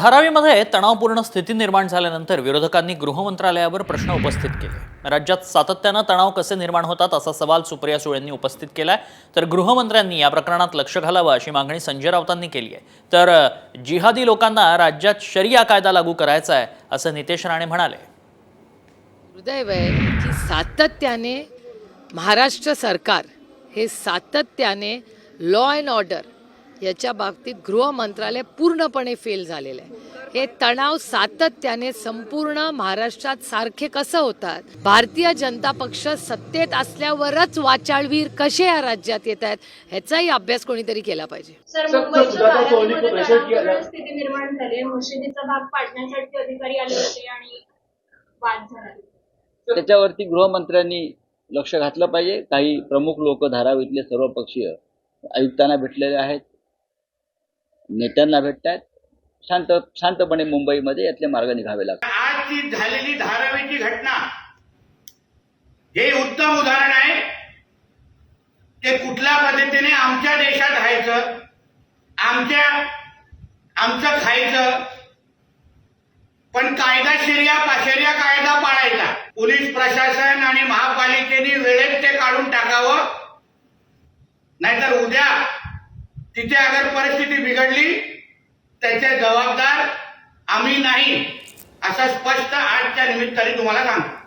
धारावीमध्ये तणावपूर्ण स्थिती निर्माण झाल्यानंतर विरोधकांनी गृहमंत्रालयावर प्रश्न उपस्थित केले. राज्यात सातत्यानं तणाव कसे निर्माण होतात असा सवाल सुप्रिया सुळेंनी उपस्थित केलाय. तर गृहमंत्र्यांनी या प्रकरणात लक्ष घालावं अशी मागणी संजय राऊतांनी केली आहे. तर जिहादी लोकांना राज्यात शरिया कायदा लागू करायचा आहे असं नितेश राणे म्हणाले. आहे की सातत्याने महाराष्ट्र सरकार हे सातत्याने लॉ अँड ऑर्डर याच्या बाबतीत गृह मंत्रालय पूर्णपणे फेल झालेलं आहे. हे तणाव सातत्याने संपूर्ण महाराष्ट्रात सारखे कसं होतात? भारतीय जनता पक्ष सत्तेत असल्यावरच वाचाळवीर कसे या राज्यात येत आहेत? ह्याचाही अभ्यास कोणीतरी केला पाहिजे. निर्माण झाली. मशिदीचा भाग पाडण्यासाठी अधिकारी आले होते आणि वाद झाला. त्याच्यावरती गृहमंत्र्यांनी लक्ष घातलं पाहिजे. काही प्रमुख लोक धारावीतले सर्व पक्षीय आयुक्तांना भेटलेले आहेत. नेत्यांना भेटत आहेत शांत शांतपणे मुंबईमध्ये यातले मार्ग निघावे लागतात. आजची झालेली धारावीची घटना हे उत्तम उदाहरण आहे. ते कुठल्या पद्धतीने आमच्या देशात राहायचं आमच्या आमचं खायचं पण कायदा शिर्या पाशेर्या कायदा पाळायचा. पोलीस प्रशासन आणि महापालिकेने वेळेत ते काढून टाकावं. नाहीतर उद्या तिथे अगर परिस्थिती बिघडली त्याचे जबाबदार आम्ही नाही असं स्पष्ट आजच्या निमित्ताने तुम्हाला सांगतो.